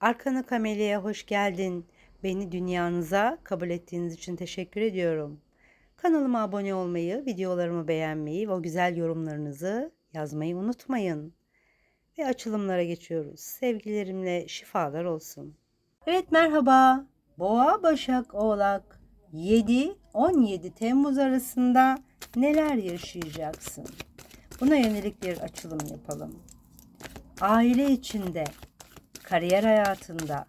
Arkana Kameli'ye hoş geldin. Beni dünyanıza kabul ettiğiniz için teşekkür ediyorum. Kanalıma abone olmayı, videolarımı beğenmeyi ve o güzel yorumlarınızı yazmayı unutmayın. Ve açılımlara geçiyoruz. Sevgilerimle şifalar olsun. Evet merhaba. Boğa, Başak, Oğlak 7-17 Temmuz arasında neler yaşayacaksın? Buna yönelik bir açılım yapalım. Aile içinde kariyer hayatında,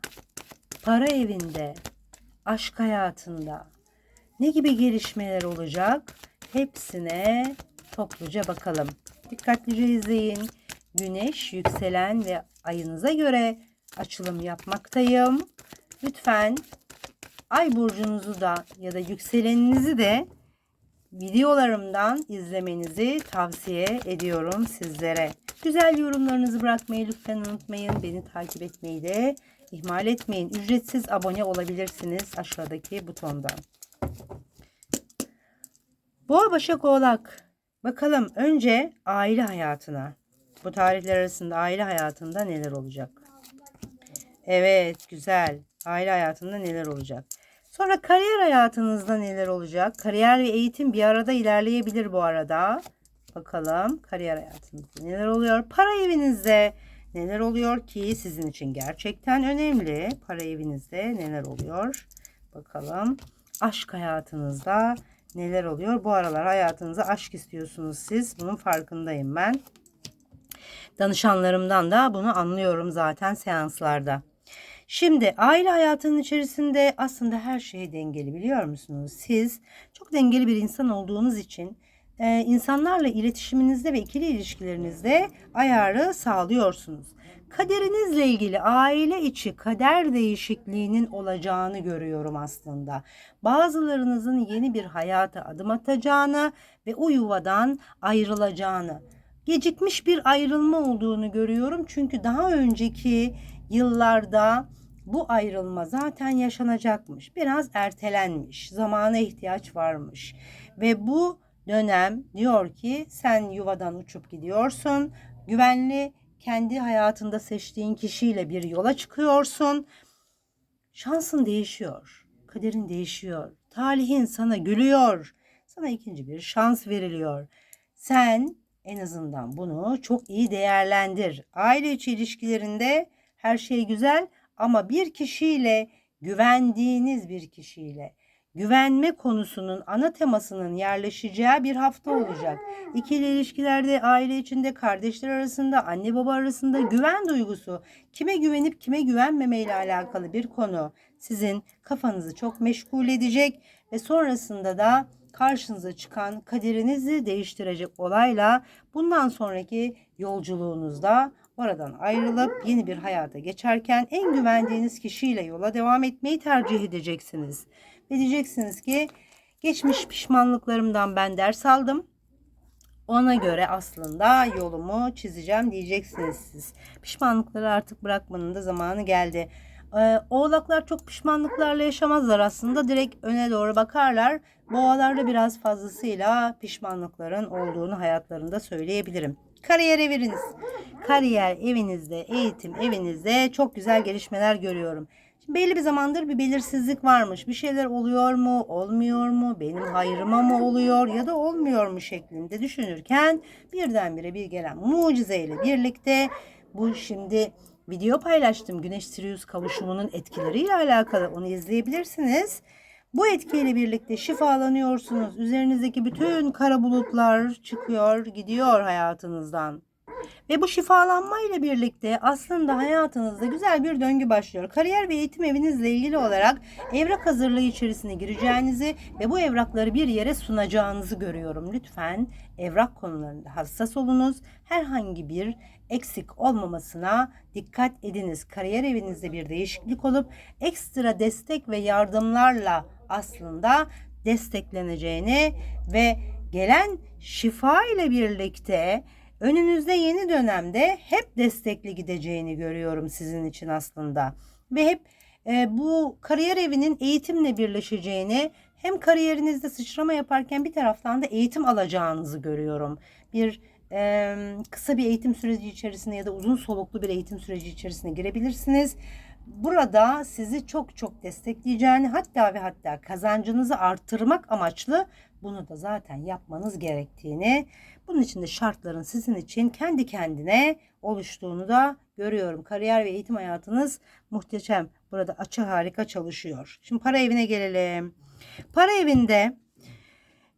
para evinde, aşk hayatında ne gibi gelişmeler olacak? Hepsine topluca bakalım. Dikkatlice izleyin. Güneş, yükselen ve ayınıza göre açılım yapmaktayım. Lütfen ay burcunuzu da ya da yükseleninizi de videolarımdan izlemenizi tavsiye ediyorum sizlere. Güzel yorumlarınızı bırakmayı lütfen unutmayın. Beni takip etmeyi de ihmal etmeyin. Ücretsiz abone olabilirsiniz aşağıdaki butondan. Boğa Başak Oğlak. Bakalım önce aile hayatına. Bu tarihler arasında aile hayatında neler olacak? Evet güzel. Aile hayatında neler olacak? Sonra kariyer hayatınızda neler olacak? Kariyer ve eğitim bir arada ilerleyebilir bu arada. Bakalım kariyer hayatınızda neler oluyor? Para evinizde neler oluyor ki sizin için gerçekten önemli? Para evinizde neler oluyor? Bakalım aşk hayatınızda neler oluyor? Bu aralar hayatınıza aşk istiyorsunuz siz. Bunun farkındayım ben. Danışanlarımdan da bunu anlıyorum zaten seanslarda. Şimdi aile hayatının içerisinde aslında her şey dengeli biliyor musunuz? Siz çok dengeli bir insan olduğunuz için e, insanlarla iletişiminizde ve ikili ilişkilerinizde ayarı sağlıyorsunuz. Kaderinizle ilgili aile içi kader değişikliğinin olacağını görüyorum aslında. Bazılarınızın yeni bir hayata adım atacağını ve o yuvadan ayrılacağını, gecikmiş bir ayrılma olduğunu görüyorum. Çünkü daha önceki yıllarda bu ayrılma zaten yaşanacakmış. Biraz ertelenmiş. Zamana ihtiyaç varmış. Ve bu dönem diyor ki sen yuvadan uçup gidiyorsun. Güvenli kendi hayatında seçtiğin kişiyle bir yola çıkıyorsun. Şansın değişiyor. Kaderin değişiyor. Talihin sana gülüyor. Sana ikinci bir şans veriliyor. Sen en azından bunu çok iyi değerlendir. Aile içi ilişkilerinde her şey güzel ama bir kişiyle güvendiğiniz bir kişiyle güvenme konusunun ana temasının yerleşeceği bir hafta olacak. İkili ilişkilerde, aile içinde, kardeşler arasında, anne baba arasında güven duygusu, kime güvenip kime güvenmeme ile alakalı bir konu sizin kafanızı çok meşgul edecek ve sonrasında da karşınıza çıkan kaderinizi değiştirecek olayla bundan sonraki yolculuğunuzda oradan ayrılıp yeni bir hayata geçerken en güvendiğiniz kişiyle yola devam etmeyi tercih edeceksiniz. Ve diyeceksiniz ki geçmiş pişmanlıklarımdan ben ders aldım. Ona göre aslında yolumu çizeceğim diyeceksiniz siz. Pişmanlıkları artık bırakmanın da zamanı geldi. Ee, oğlaklar çok pişmanlıklarla yaşamazlar aslında. Direkt öne doğru bakarlar. Boğalarda biraz fazlasıyla pişmanlıkların olduğunu hayatlarında söyleyebilirim. Kariyer eviniz. Kariyer evinizde, eğitim evinizde çok güzel gelişmeler görüyorum. Belli bir zamandır bir belirsizlik varmış. Bir şeyler oluyor mu, olmuyor mu, benim hayrıma mı oluyor ya da olmuyor mu şeklinde düşünürken birdenbire bir gelen mucizeyle birlikte bu şimdi video paylaştım. Güneş Sirius kavuşumunun etkileriyle alakalı onu izleyebilirsiniz. Bu etkiyle birlikte şifalanıyorsunuz. Üzerinizdeki bütün kara bulutlar çıkıyor, gidiyor hayatınızdan. Ve bu şifalanma ile birlikte aslında hayatınızda güzel bir döngü başlıyor. Kariyer ve eğitim evinizle ilgili olarak evrak hazırlığı içerisine gireceğinizi ve bu evrakları bir yere sunacağınızı görüyorum. Lütfen evrak konularında hassas olunuz. Herhangi bir eksik olmamasına dikkat ediniz. Kariyer evinizde bir değişiklik olup ekstra destek ve yardımlarla aslında destekleneceğini ve gelen şifa ile birlikte önünüzde yeni dönemde hep destekli gideceğini görüyorum sizin için aslında. Ve hep e, bu kariyer evinin eğitimle birleşeceğini hem kariyerinizde sıçrama yaparken bir taraftan da eğitim alacağınızı görüyorum. Bir e, kısa bir eğitim süreci içerisinde ya da uzun soluklu bir eğitim süreci içerisine girebilirsiniz. burada sizi çok çok destekleyeceğini hatta ve hatta kazancınızı artırmak amaçlı bunu da zaten yapmanız gerektiğini bunun için de şartların sizin için kendi kendine oluştuğunu da görüyorum. Kariyer ve eğitim hayatınız muhteşem. Burada açı harika çalışıyor. Şimdi para evine gelelim. Para evinde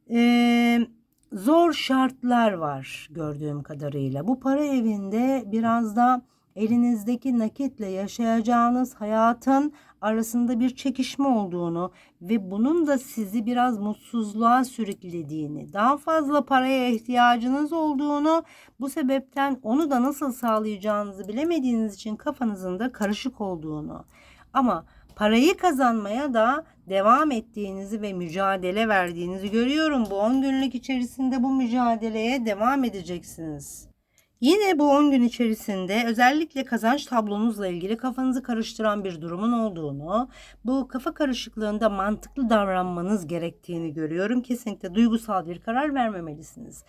eee, zor şartlar var gördüğüm kadarıyla. Bu para evinde biraz da elinizdeki nakitle yaşayacağınız hayatın arasında bir çekişme olduğunu ve bunun da sizi biraz mutsuzluğa sürüklediğini, daha fazla paraya ihtiyacınız olduğunu, bu sebepten onu da nasıl sağlayacağınızı bilemediğiniz için kafanızın da karışık olduğunu ama parayı kazanmaya da devam ettiğinizi ve mücadele verdiğinizi görüyorum. Bu 10 günlük içerisinde bu mücadeleye devam edeceksiniz. Yine bu 10 gün içerisinde özellikle kazanç tablonuzla ilgili kafanızı karıştıran bir durumun olduğunu, bu kafa karışıklığında mantıklı davranmanız gerektiğini görüyorum. Kesinlikle duygusal bir karar vermemelisiniz.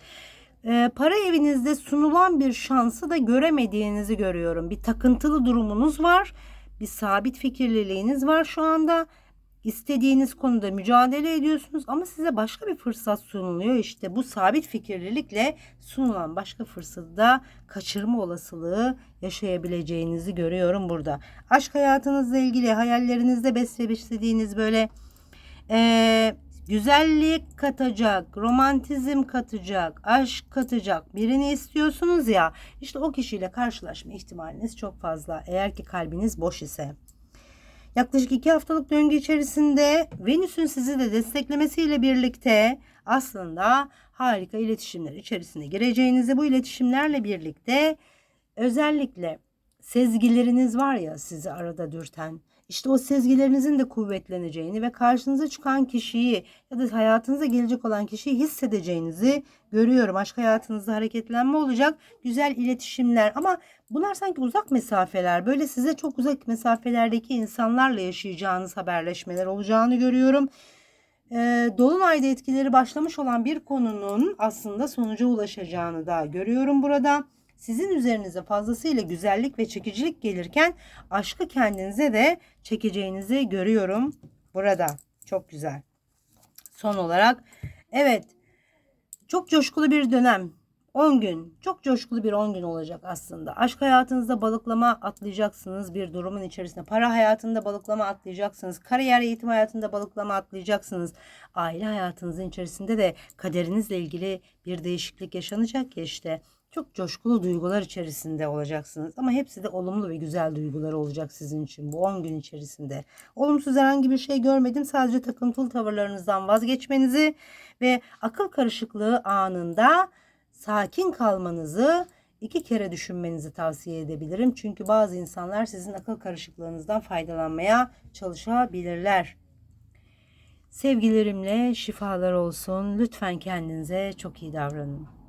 Ee, para evinizde sunulan bir şansı da göremediğinizi görüyorum. Bir takıntılı durumunuz var. Bir sabit fikirliliğiniz var şu anda. İstediğiniz konuda mücadele ediyorsunuz ama size başka bir fırsat sunuluyor. İşte bu sabit fikirlilikle sunulan başka fırsatı da kaçırma olasılığı yaşayabileceğinizi görüyorum burada. Aşk hayatınızla ilgili hayallerinizde beslemek böyle eee, güzellik katacak, romantizm katacak, aşk katacak birini istiyorsunuz ya işte o kişiyle karşılaşma ihtimaliniz çok fazla eğer ki kalbiniz boş ise. Yaklaşık iki haftalık döngü içerisinde Venüs'ün sizi de desteklemesiyle birlikte aslında harika iletişimler içerisine gireceğinizi bu iletişimlerle birlikte özellikle sezgileriniz var ya sizi arada dürten işte o sezgilerinizin de kuvvetleneceğini ve karşınıza çıkan kişiyi ya da hayatınıza gelecek olan kişiyi hissedeceğinizi görüyorum. Aşk hayatınızda hareketlenme olacak. Güzel iletişimler ama bunlar sanki uzak mesafeler. Böyle size çok uzak mesafelerdeki insanlarla yaşayacağınız haberleşmeler olacağını görüyorum. Ee, Dolunayda etkileri başlamış olan bir konunun aslında sonuca ulaşacağını da görüyorum burada. Sizin üzerinize fazlasıyla güzellik ve çekicilik gelirken aşkı kendinize de çekeceğinizi görüyorum burada. Çok güzel. Son olarak evet çok coşkulu bir dönem. 10 gün. Çok coşkulu bir 10 gün olacak aslında. Aşk hayatınızda balıklama atlayacaksınız bir durumun içerisinde. Para hayatında balıklama atlayacaksınız. Kariyer eğitim hayatında balıklama atlayacaksınız. Aile hayatınızın içerisinde de kaderinizle ilgili bir değişiklik yaşanacak ya işte. Çok coşkulu duygular içerisinde olacaksınız. Ama hepsi de olumlu ve güzel duygular olacak sizin için bu 10 gün içerisinde. Olumsuz herhangi bir şey görmedim. Sadece takıntılı tavırlarınızdan vazgeçmenizi ve akıl karışıklığı anında sakin kalmanızı iki kere düşünmenizi tavsiye edebilirim. Çünkü bazı insanlar sizin akıl karışıklığınızdan faydalanmaya çalışabilirler. Sevgilerimle şifalar olsun. Lütfen kendinize çok iyi davranın.